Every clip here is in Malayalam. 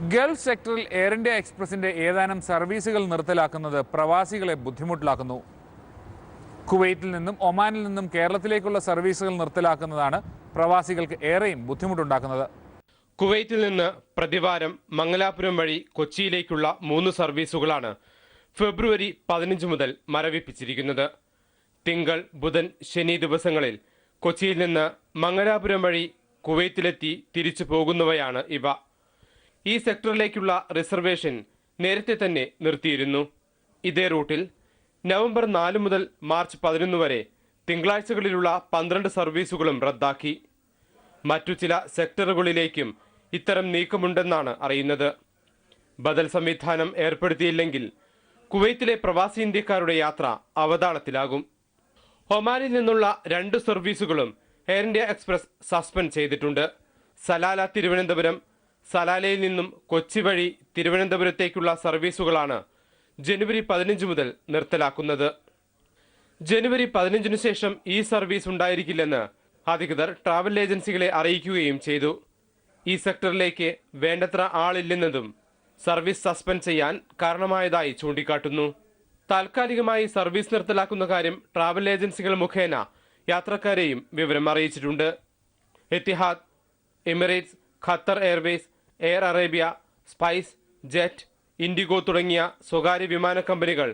ഗൾഫ് സെക്ടറിൽ എയർ ഇന്ത്യ എക്സ്പ്രസിന്റെ ഏതാനും സർവീസുകൾ നിർത്തലാക്കുന്നത് പ്രവാസികളെ ബുദ്ധിമുട്ടിലാക്കുന്നു. കുവൈറ്റിൽ നിന്നും ഒമാനിൽ നിന്നും കേരളത്തിലേക്കുള്ള സർവീസുകൾ നിർത്തലാക്കുന്നതാണ് പ്രവാസികൾക്ക് ഏറെയും ബുദ്ധിമുട്ടുണ്ടാക്കുന്നത്. കുവൈറ്റിൽ നിന്ന് പ്രതിവാരം മംഗലാപുരം വഴി കൊച്ചിയിലേക്കുള്ള മൂന്ന് സർവീസുകളാണ് ഫെബ്രുവരി പതിനഞ്ച് മുതൽ മരവിപ്പിച്ചിരിക്കുന്നത്. തിങ്കൾ ബുധൻ ശനി ദിവസങ്ങളിൽ കൊച്ചിയിൽ നിന്ന് മംഗലാപുരം വഴി കുവൈത്തിലെത്തി തിരിച്ചു പോകുന്നവയാണ് ഇവ. ഈ സെക്ടറിലേക്കുള്ള റിസർവേഷൻ നേരത്തെ തന്നെ നിർത്തിയിരുന്നു. ഇതേ റൂട്ടിൽ നവംബർ നാല് മുതൽ മാർച്ച് പതിനൊന്ന് വരെ തിങ്കളാഴ്ചകളിലുള്ള പന്ത്രണ്ട് സർവീസുകളും റദ്ദാക്കി. മറ്റു ചില സെക്ടറുകളിലേക്കും ഇത്തരം നീക്കമുണ്ടെന്നാണ് അറിയുന്നത്. ബദൽ സംവിധാനം ഏർപ്പെടുത്തിയില്ലെങ്കിൽ കുവൈത്തിലെ പ്രവാസി ഇന്ത്യക്കാരുടെ യാത്ര അവതാളത്തിലാകും. ഒമാനിൽ നിന്നുള്ള രണ്ട് സർവീസുകളും എയർ ഇന്ത്യ എക്സ്പ്രസ് സസ്പെൻഡ് ചെയ്തിട്ടുണ്ട്. സലാല തിരുവനന്തപുരം സലാലയിൽ നിന്നും കൊച്ചി വഴി തിരുവനന്തപുരത്തേക്കുള്ള സർവീസുകളാണ് ജനുവരി പതിനഞ്ച് മുതൽ നിർത്തലാക്കുന്നത്. ജനുവരി പതിനഞ്ചിനു ശേഷം ഈ സർവീസ് ഉണ്ടായിരിക്കില്ലെന്ന് അധികൃതർ ട്രാവൽ ഏജൻസികളെ അറിയിക്കുകയും ചെയ്തു. ഈ സെക്ടറിലേക്ക് വേണ്ടത്ര ആളില്ലെന്നതും സർവീസ് സസ്പെൻഡ് ചെയ്യാൻ കാരണമായതായി ചൂണ്ടിക്കാട്ടുന്നു. താൽക്കാലികമായി സർവീസ് നിർത്തലാക്കുന്ന കാര്യം ട്രാവൽ ഏജൻസികൾ മുഖേന യാത്രക്കാരെയും വിവരം അറിയിച്ചിട്ടുണ്ട്. Etihad Emirates Qatar Airways Air Arabia SpiceJet IndiGo തുടങ്ങിയ സ്വകാര്യ വിമാന കമ്പനികൾ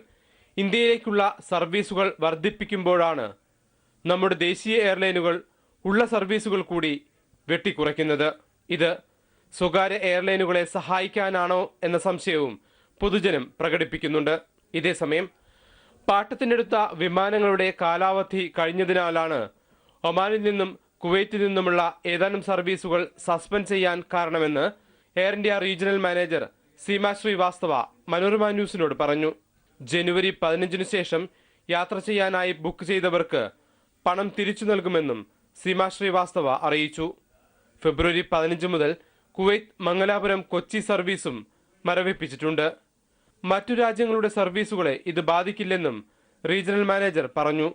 ഇന്ത്യയിലേക്കുള്ള സർവീസുകൾ വർദ്ധിപ്പിക്കുമ്പോഴാണ് നമ്മുടെ ദേശീയ എയർലൈനുകൾ ഉള്ള സർവീസുകൾ കൂടി വെട്ടിക്കുറയ്ക്കുന്നത്. ഇത് സ്വകാര്യ എയർലൈനുകളെ സഹായിക്കാനാണോ എന്ന സംശയവും പൊതുജനം പ്രകടിപ്പിക്കുന്നുണ്ട്. ഇതേസമയം പാട്ടത്തിനെടുത്ത വിമാനങ്ങളുടെ കാലാവധി കഴിഞ്ഞതിനാലാണ് ഒമാനിൽ നിന്നും കുവൈറ്റിൽ നിന്നുമുള്ള ഏതാനും സർവീസുകൾ സസ്പെൻഡ് ചെയ്യാൻ കാരണമെന്ന് air India regional manager Seema Srivastava Manorama ന്യൂസിനോട് പറഞ്ഞു. ജനുവരി പതിനഞ്ചിനു ശേഷം യാത്ര ചെയ്യാനായി ബുക്ക് ചെയ്തവർക്ക് പണം തിരിച്ചു നൽകുമെന്നും സീമ ശ്രീവാസ്തവ അറിയിച്ചു. ഫെബ്രുവരി പതിനഞ്ച് മുതൽ കുവൈത്ത് മംഗലാപുരം കൊച്ചി സർവീസും മരവിപ്പിച്ചിട്ടുണ്ട്. മറ്റു രാജ്യങ്ങളുടെ സർവീസുകളെ ഇത് ബാധിക്കില്ലെന്നും റീജിയണൽ മാനേജർ പറഞ്ഞു.